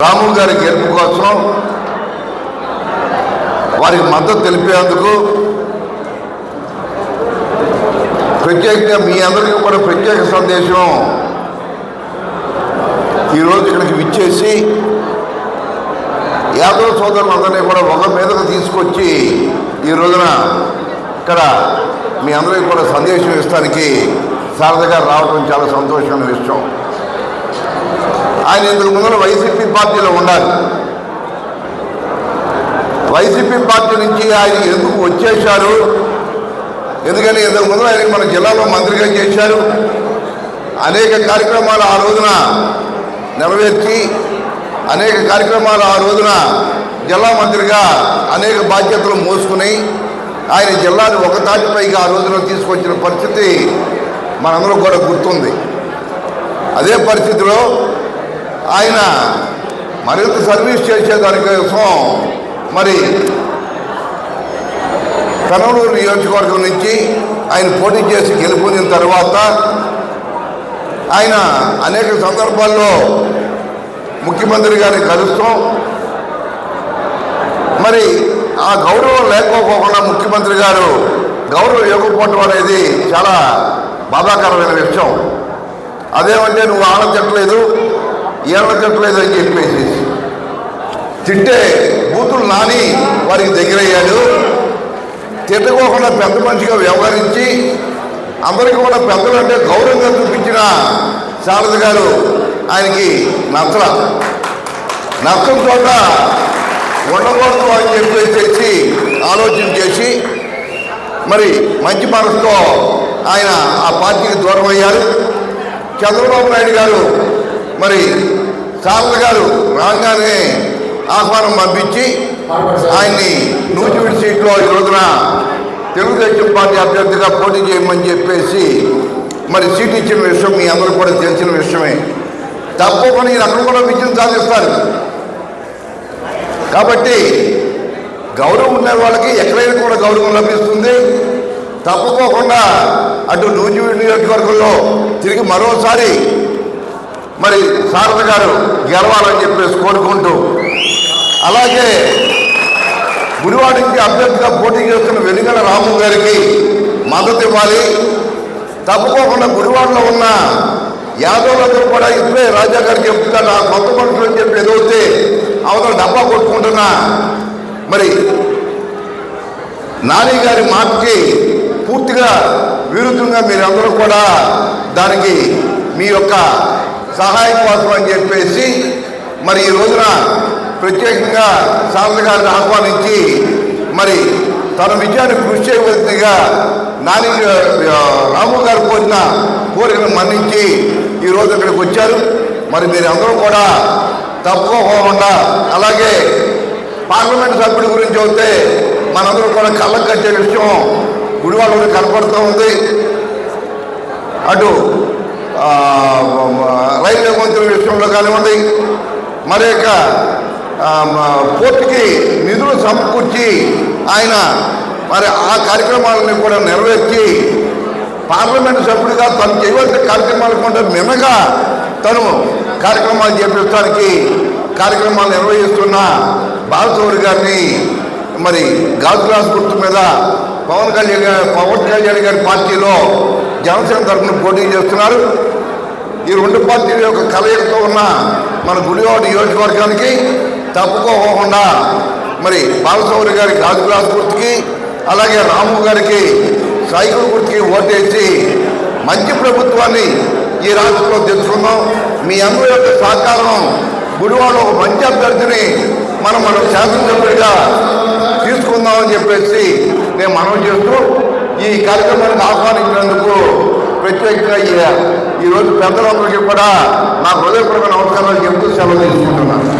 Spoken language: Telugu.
రాము గారి గెలుపు కోసం వారికి మద్దతు తెలిపేందుకు ప్రత్యేకంగా మీ అందరికీ కూడా ప్రత్యేక సందేశం ఈరోజు ఇక్కడికి విచ్చేసి యాదవ సోదరులందరినీ కూడా ఒక మీదకు తీసుకొచ్చి ఈ రోజున ఇక్కడ మీ అందరికీ కూడా సందేశం ఇస్తానికి శారదగా రావడం చాలా సంతోషమైన విషయం. ఆయన ఇందుకు ముందు వైసీపీ పార్టీలో ఉండాలి. వైసీపీ పార్టీ నుంచి ఆయన ఎందుకు వచ్చేశారు? ఎందుకని ఇంతకు ముందు ఆయన మన జిల్లాలో మంత్రిగా చేశారు. అనేక కార్యక్రమాలు ఆ రోజున నెరవేర్చి అనేక కార్యక్రమాలు ఆ రోజున జిల్లా మంత్రిగా అనేక బాధ్యతలు మోసుకుని ఆయన జిల్లాను ఒక తాటిపైగా ఆ రోజున తీసుకొచ్చిన పరిస్థితి మనందరూ కూడా గుర్తుంది. అదే పరిస్థితిలో ఆయన మరింత సర్వీస్ చేసేదాని కోసం మరి కనవలూరు నియోజకవర్గం నుంచి ఆయన పోటీ చేసి గెలుపొందిన తర్వాత ఆయన అనేక సందర్భాల్లో ముఖ్యమంత్రి గారిని కలుస్తాం. మరి ఆ గౌరవం లేకపోకుండా ముఖ్యమంత్రి గారు గౌరవం ఇవ్వకపోవటం అనేది చాలా బాధాకరమైన విషయం. అదేమంటే నువ్వు ఆడ తిట్టలేదు ఈడ తిట్టలేదు అని చెప్పేసి. తిట్టే బూతులు నాని వారికి దగ్గరయ్యాడు. తిట్టుకోకుండా పెద్ద మనిషిగా వ్యవహరించి అందరికీ కూడా పెద్దలు అంటే గౌరవంగా చూపించిన శారద గారు ఆయనకి నచ్చల. నచ్చని చోట ఉండకూడదు అని చెప్పేసి ఆలోచన చేసి మరి మంచి మనసుతో ఆయన ఆ పార్టీకి దూరం అయ్యారు చంద్రబాబు నాయుడు గారు మరి సార్ల గారు రాగానే ఆహ్వానం పంపించి ఆయన్ని నూజివీడి సీట్లో ఈ రోజున తెలుగుదేశం పార్టీ అభ్యర్థిగా పోటీ చేయమని చెప్పేసి మరి సీట్ ఇచ్చిన విషయం మీ అందరూ కూడా తెలిసిన విషయమే. తప్పకుండా ఈయన అక్కడ కూడా విజయం సాధిస్తారు. కాబట్టి గౌరవం ఉన్న వాళ్ళకి ఎక్కడైనా కూడా గౌరవం లభిస్తుంది. తప్పుకోకుండా అటు నూజివీడు నియోజకవర్గంలో తిరిగి మరోసారి మరి శారద గారు గెలవాలని చెప్పేసి కోరుకుంటూ అలాగే గుడివాడ నుంచి అభ్యర్థిగా పోటీ చేస్తున్న వెనుగల రాము గారికి మద్దతు ఇవ్వాలి. తప్పుకోకుండా గుడివాడలో ఉన్న యాదవులందరూ కూడా ఇప్పుడే రాజా గారికి చెప్తున్నా నా కొత్త మనుషులు అని చెప్పి ఎదుగుతే అవతల డబ్బా కొట్టుకుంటున్నా. మరి నాని గారి మాటకి పూర్తిగా విరుద్ధంగా మీరందరూ కూడా దానికి మీ యొక్క సహాయం కోసం అని చెప్పేసి మరి ఈ రోజున ప్రత్యేకంగా శారద గారిని ఆహ్వానించి మరి తన విజయాన్ని కృషి చేయవలసిందిగా నాని రాము గారు కోరిన కోరికను మన్నించి ఈరోజు ఇక్కడికి వచ్చారు. మరి మీరు అందరూ కూడా తప్పుకోకుండా అలాగే పార్లమెంట్ సభ్యుడి గురించి అయితే మనందరూ కూడా కళ్ళకు కట్టే విషయం గుడివాడలో కనపడుతూ ఉంది. అటు రైల్వే మంత్రి విషయంలో కానివ్వండి మరి యొక్క పోర్టుకి నిధులు సమకూర్చి ఆయన మరి ఆ కార్యక్రమాలని కూడా నెరవేర్చి పార్లమెంట్ సభ్యుడిగా తను చేయవలసిన కార్యక్రమాలు కొంటే మిన్నగా తను కార్యక్రమాలు చేపించడానికి కార్యక్రమాలు నిర్వహిస్తున్న బాలచౌరి గారిని మరి గాజు గ్లాస్ గుర్తు మీద పవన్ కళ్యాణ్ గారి పవన్ కళ్యాణ్ గారి పార్టీలో జనసేన తరఫున పోటీ చేస్తున్నారు. ఈ రెండు పార్టీల యొక్క కలయికతో ఉన్న మన గుడివాడ నియోజకవర్గానికి తప్పుకోకుండా మరి బాలసౌరి గారి గాజు గ్లాస్ గుర్తుకి అలాగే రాము గారికి సైకిల్ గుర్తుకి ఓటేసి మంచి ప్రభుత్వాన్ని ఈ రాష్ట్రంలో తెచ్చుకుందాం మీ అందరి యొక్క సహకారం గుడివాడ ఒక మంచి అభ్యర్థిని మనం మన శాసనసభ్యుడిగా తీసుకుందామని చెప్పేసి నేను మనవి చేస్తూ ఈ కార్యక్రమానికి ఆహ్వానించినందుకు ప్రత్యేకంగా ఈరోజు పెద్దలందరికీ కూడా నా హృదయపూర్వక నమస్కారాలు చెప్తూ సెలవు తీసుకుంటున్నాను.